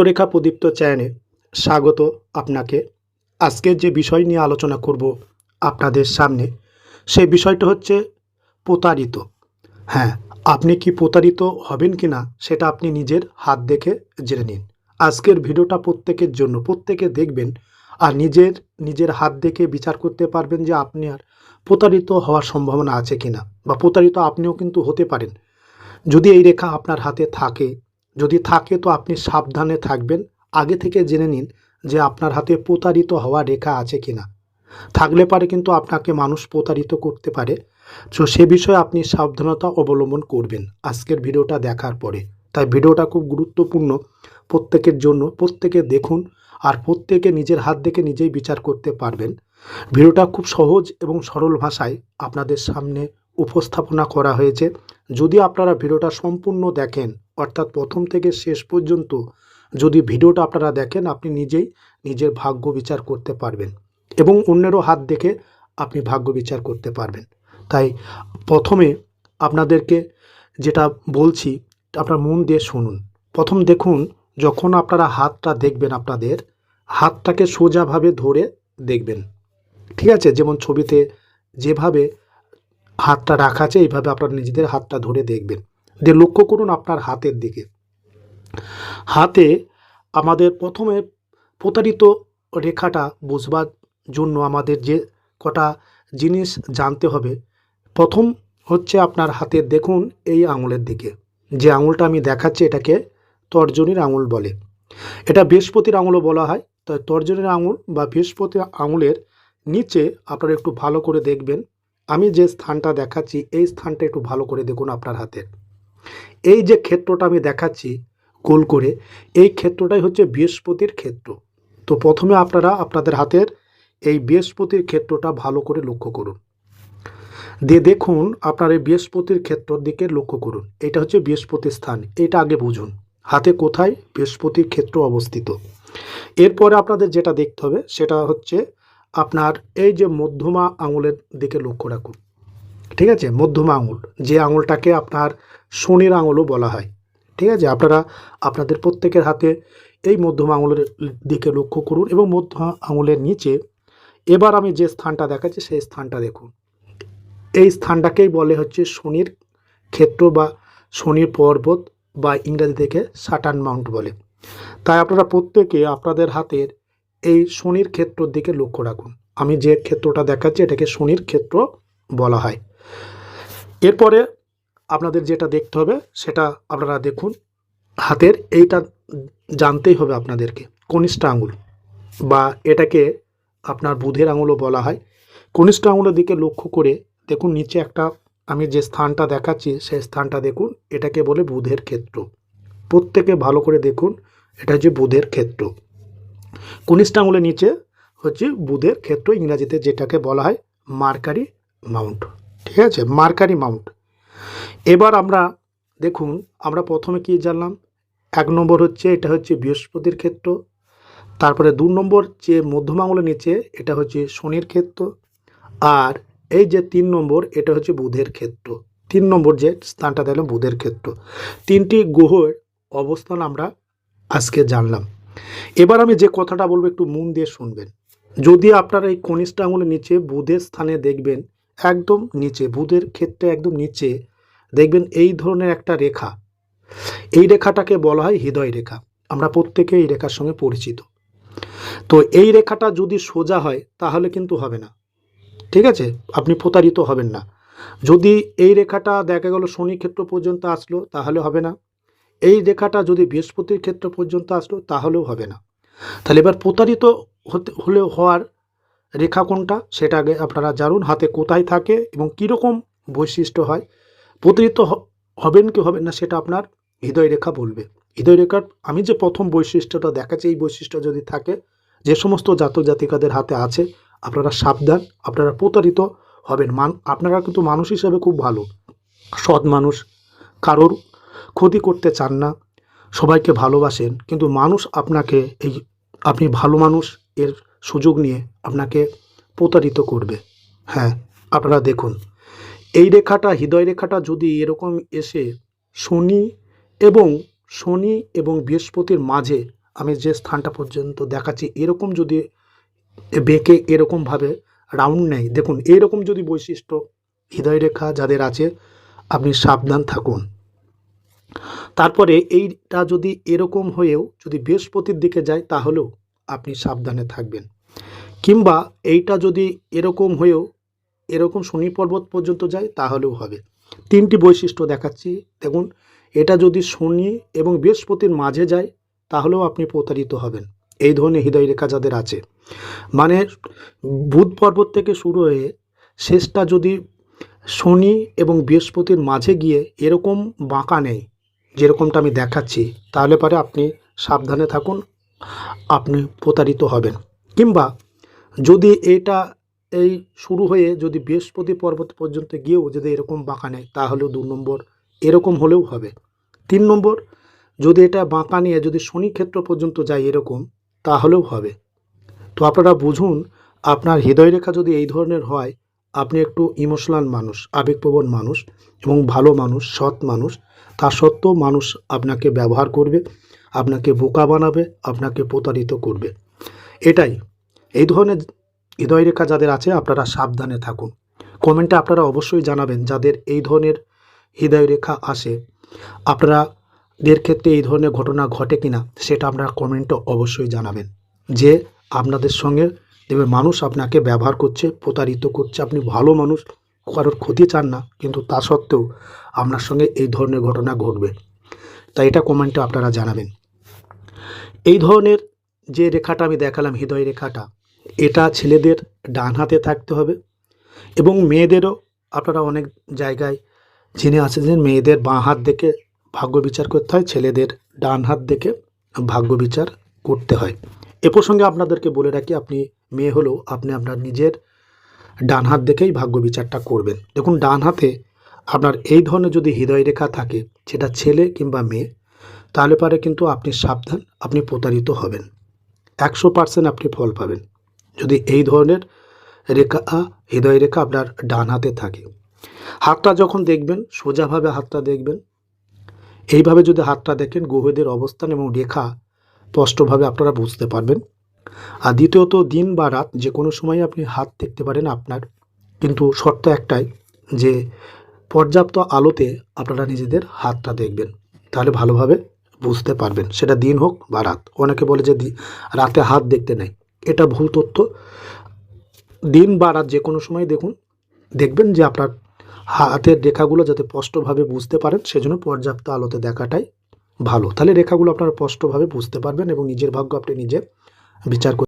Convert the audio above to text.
হস্তরেখা প্রদীপ্ত চ্যানেলে স্বাগত আপনাকে। আজকের যে বিষয় নিয়ে আলোচনা করব আপনাদের সামনে সেই বিষয়টা হচ্ছে প্রতারিত। হ্যাঁ আপনি কি প্রতারিত হবেন কি না সেটা আপনি নিজের হাত দেখে জেনে নিন। আজকের ভিডিওটা প্রত্যেকের জন্য, প্রত্যেকে দেখবেন আর নিজের নিজের হাত দেখে বিচার করতে পারবেন যে আপনি আর প্রতারিত হওয়ার সম্ভাবনা আছে কি না বা প্রতারিত আপনিও কিন্তু হতে পারেন। যদি এই রেখা আপনার হাতে থাকে যদি থাকে তো আপনি সাবধানে থাকবেন। আগে থেকে জেনে নিন যে আপনার হাতে প্রতারিত হওয়া রেখা আছে কিনা। থাকলে পারে কিন্তু আপনাকে মানুষ প্রতারিত করতে পারে। তো সে বিষয়ে আপনি সাবধানতা অবলম্বন করবেন। আজকের ভিডিওটা দেখার পরে। তাই ভিডিওটা খুব গুরুত্বপূর্ণ প্রত্যেকের জন্য। প্রত্যেকে দেখুন আর প্রত্যেকে নিজের হাত দেখে নিজেই বিচার করতে পারবেন। ভিডিওটা খুব সহজ এবং সরল ভাষায় আপনাদের সামনে উপস্থাপনা করা হয়েছে। যদি আপনারা ভিডিওটা সম্পূর্ণ দেখেন, অর্থাৎ প্রথম থেকে শেষ পর্যন্ত যদি ভিডিওটা আপনারা দেখেন, আপনি নিজেই নিজের ভাগ্য বিচার করতে পারবেন এবং অন্যেরও হাত দেখে আপনি ভাগ্য বিচার করতে পারবেন। তাই প্রথমে আপনাদেরকে যেটা বলছি, আপনার মন দিয়ে শুনুন। প্রথম দেখুন, যখন আপনারা হাতটা দেখবেন আপনাদের, হাতটাকে সোজাভাবে ধরে দেখবেন। ঠিক আছে? যেমন ছবিতে যেভাবে হাতটা রাখা আছে, এইভাবে আপনারা নিজেদের হাতটা ধরে দেখবেন। দিয়ে লক্ষ্য করুন আপনার হাতের দিকে। হাতে আমাদের প্রথমে প্রতারিত রেখাটা বুঝবার জন্য আমাদের যে কটা জিনিস জানতে হবে। প্রথম হচ্ছে আপনার হাতের দেখুন এই আঙুলের দিকে। যে আঙুলটা আমি দেখাচ্ছি এটাকে তর্জনীর আঙুল বলে। এটা বৃহস্পতির আঙুলও বলা হয়। তাই তর্জনীর আঙুল বা বৃহস্পতির আঙুলের নিচে আপনারা একটু ভালো করে দেখবেন। আমি যে স্থানটা দেখাচ্ছি, এই স্থানটা একটু ভালো করে দেখুন আপনার হাতের। এই যে ক্ষেত্রটা আমি দেখাচ্ছি, গোল করে, এই ক্ষেত্রটাই হচ্ছে বৃহস্পতির ক্ষেত্র। তো প্রথমে আপনারা আপনাদের হাতের এই বৃহস্পতির ক্ষেত্রটা ভালো করে লক্ষ্য করুন। দিয়ে দেখুন আপনার এই বৃহস্পতির ক্ষেত্রর দিকে লক্ষ্য করুন। এটা হচ্ছে বৃহস্পতির স্থান, এটা আগে বুঝুন। হাতে কোথায়? বৃহস্পতির ক্ষেত্র অবস্থিত। এরপরে আপনাদের যেটা দেখতে হবে, সেটা হচ্ছে আপনার এই যে মধ্যমা আঙুলের দিকে লক্ষ্য রাখুন। ঠিক আছে? মধ্যমা আঙুল। যে আঙুলটাকে আপনার শনির আঙুলও বলা হয়। ঠিক আছে? আপনারা, আপনাদের প্রত্যেকের হাতে এই মধ্যমা আঙুলের দিকে লক্ষ্য করুন এবং মধ্যমা আঙুলের নিচে এবার আমি যে স্থানটা দেখাচ্ছি, সেই স্থানটা দেখুন। এই স্থানটাকেই বলে হচ্ছে শনির ক্ষেত্র বা শনির পর্বত বা ইংরাজি থেকে সাটান মাউন্ট বলে। তাই আপনারা প্রত্যেকে আপনাদের হাতের এই শনির ক্ষেত্রর দিকে লক্ষ্য রাখুন। আমি যে ক্ষেত্রটা দেখাচ্ছি, এটাকে শনির ক্ষেত্র বলা হয়। এরপরে আপনাদের যেটা দেখতে হবে, সেটা আপনারা দেখুন। হাতের এইটা জানতেই হবে আপনাদেরকে, কনিষ্ঠ আঙুল, বা এটাকে আপনার বুধের আঙুলও বলা হয়। কনিষ্ঠ আঙুলের দিকে লক্ষ্য করে দেখুন, নিচে একটা আমি যে স্থানটা দেখাচ্ছি, সেই স্থানটা দেখুন, এটাকে বলে বুধের ক্ষেত্র। প্রত্যেকে ভালো করে দেখুন, এটা হচ্ছে বুধের ক্ষেত্র। কনিষ্ঠ আঙুলের নিচে হচ্ছে বুধের ক্ষেত্র, ইংরাজিতে যেটাকে বলা হয় মার্কারি মাউন্ট। ঠিক আছে? Mercury mount. এবার আমরা দেখুন, আমরা প্রথমে কি জানলাম? এক নম্বর হচ্ছে এটা হচ্ছে বৃহস্পতির ক্ষেত্র, তারপরে দু নম্বর যে মধ্যম আঙুলের নিচে এটা হচ্ছে শনির ক্ষেত্র, আর এই যে তিন নম্বর এটা হচ্ছে বুধের ক্ষেত্র। তিন নম্বর যে স্থানটা দেখলাম, বুধের ক্ষেত্র। তিনটি গ্রহের অবস্থান আমরা আজকে জানলাম। এবার আমি যে কথাটা বলব একটু মন দিয়ে শুনবেন। যদি আপনারা এই কনিষ্ঠ আঙুলের নিচে বুধের স্থানে দেখবেন, একদম নিচে, বুধের ক্ষেত্রে একদম নিচে, দেখবেন এই ধরনের একটা রেখা। এই রেখাটাকে বলা হয় হৃদয় রেখা। আমরা প্রত্যেকে এই রেখার সঙ্গে পরিচিত। তো এই রেখাটা যদি সোজা হয়, তাহলে কিন্তু হবে না। ঠিক আছে? আপনি প্রতারিত হবেন না। যদি এই রেখাটা দেখা গেল শনি ক্ষেত্র পর্যন্ত আসলো, তাহলে হবে না। এই রেখাটা যদি বৃহস্পতির ক্ষেত্র পর্যন্ত আসলো, তাহলেও হবে না। তাহলে এবার প্রতারিত হতে হলে হওয়ার রেখা কোনটা, সেটা আগে আপনারা জানুন, হাতে কোথায় থাকে এবং কীরকম বৈশিষ্ট্য হয়, প্রতারিত হবেন কি হবেন না, সেটা আপনার হৃদয় রেখা বলবে। হৃদয় রেখার আমি যে প্রথম বৈশিষ্ট্যটা দেখাচ্ছি, এই বৈশিষ্ট্য যদি থাকে, যে সমস্ত জাত জাতিকাদের হাতে আছে, আপনারা সাবধান, আপনারা প্রতারিত হবেন। মান, আপনারা কিন্তু মানুষ হিসেবে খুব ভালো। সৎ মানুষ, কারোর ক্ষতি করতে চান না। সবাইকে ভালোবাসেন, কিন্তু মানুষ আপনাকে এই, আপনি ভালো মানুষ, এর সুযোগ নিয়ে আপনাকে প্রতারিত করবে। হ্যাঁ আপনারা দেখুন। এই রেখাটা, হৃদয় রেখাটা যদি এরকম এসে শনি এবং শনি এবং বৃহস্পতির মাঝে আমি যে স্থানটা পর্যন্ত দেখাচ্ছি, এরকম যদি বেঁকে এরকমভাবে রাউন্ড নেয়, দেখুন, এরকম যদি বৈশিষ্ট্য, হৃদয় রেখা যাদের আছে, আপনি সাবধান থাকুন। তারপরে এইটা যদি এরকম হয়েও যদি বৃহস্পতির দিকে যায়, তাহলেও আপনি সাবধানে থাকবেন। কিংবা এইটা যদি এরকম হয়েও এরকম শনি পর্বত পর্যন্ত যায়, তাহলেও হবে। তিনটি বৈশিষ্ট্য দেখাচ্ছি। দেখুন, এটা যদি শনি এবং বৃহস্পতির মাঝে যায়, তাহলেও আপনি প্রতারিত হবেন। এই ধরনের হৃদয় রেখা যাদের আছে। মানে বুধ পর্বত থেকে শুরু হয়ে শেষটা যদি শনি এবং বৃহস্পতির মাঝে গিয়ে এরকম বাঁকা নেই যেরকমটা আমি দেখাচ্ছি, তাহলে পরে আপনি সাবধানে থাকুন, আপনি প্রতারিত হবেন। কিংবা যদি এটা এই শুরু হয়ে যদি বৃহস্পতি পর্বত পর্যন্ত গিয়েও যদি এরকম বাঁকা নেয়, তাহলেও দু নম্বর এরকম হলেও হবে। তিন নম্বর, যদি এটা বাঁকা নিয়ে যদি শনি ক্ষেত্র পর্যন্ত যায় এরকম, তাহলেও হবে। তো আপনারা বুঝুন, আপনার হৃদয় রেখা যদি এই ধরনের হয় আপনি একটু ইমোশনাল মানুষ, আবেগপ্রবণ মানুষ এবং ভালো মানুষ, সৎ মানুষ, তা সত্ত্বেও মানুষ আপনাকে ব্যবহার করবে, আপনাকে বোকা বানাবে, আপনাকে প্রতারিত করবে। এটাই। এই ধরনের হৃদয় রেখা যাদের আছে, আপনারা সাবধানে থাকুন। কমেন্টে আপনারা অবশ্যই জানাবেন যাদের এই ধরনের হৃদয় রেখা আসে আপনারাদের ক্ষেত্রে এই ধরনের ঘটনা ঘটে কিনা, সেটা আপনারা কমেন্টে অবশ্যই জানাবেন। যে আপনাদের সঙ্গে দেখবে মানুষ আপনাকে ব্যবহার করছে, প্রতারিত করছে, আপনি ভালো মানুষ, কারোর ক্ষতি চান না, কিন্তু তা সত্ত্বেও আপনার সঙ্গে এই ধরনের ঘটনা ঘটবে। তাই এটা কমেন্টে আপনারা জানাবেন। এই ধরনের যে রেখাটা আমি দেখালাম, হৃদয় রেখাটা, এটা ছেলেদের ডান হাতে থাকতে হবে এবং মেয়েদেরও আপনারা অনেক জায়গায় জেনে আছেন যে মেয়েদের বাঁ হাত দেখে ভাগ্য বিচার করতে হয়, ছেলেদের ডান হাত দেখে ভাগ্য বিচার করতে হয়। এ প্রসঙ্গে আপনাদেরকে বলে রাখি, আপনি মেয়ে হলেও আপনি আপনার নিজের ডান হাত দেখেই ভাগ্য বিচারটা করবেন। দেখুন, ডান হাতে আপনার এই ধরনের যদি হৃদয় রেখা থাকে, সেটা ছেলে কিংবা মেয়ে, তাহলে পারে কিন্তু আপনি সাবধান, আপনি প্রতারিত হবেন। একশো পার্সেন্ট আপনি ফল পাবেন। যদি এই ধরনের রেখা, হৃদয় রেখা আপনার ডান হাতে থাকে। হাতটা যখন দেখবেন, সোজাভাবে হাতটা দেখবেন, এইভাবে যদি হাতটা দেখেন গ্রহদের অবস্থান এবং রেখা স্পষ্টভাবে আপনারা বুঝতে পারবেন। আর দ্বিতীয়ত দিন বা রাত যে কোনো সময় আপনি হাত দেখতে পারেন আপনার। কিন্তু শর্ত একটাই যে পর্যাপ্ত আলোতে আপনারা নিজেদের হাতটা দেখবেন। তাহলে ভালোভাবে বুঝতে পারবেন সেটা দিন হোক বা রাত। অনেকে বলে যে রাতে হাত দেখতে নেই। এটা ভুল তথ্য। দিন বা রাত যে কোনো সময় দেখুন। দেখবেন যে আপনার হাতের রেখাগুলো যাতে স্পষ্টভাবে বুঝতে পারেন, সেজন্য পর্যাপ্ত আলোতে দেখাটাই ভালো। তাহলে রেখাগুলো আপনারা স্পষ্টভাবে বুঝতে পারবেন এবং নিজের ভাগ্য আপনি নিজে বিচার করতে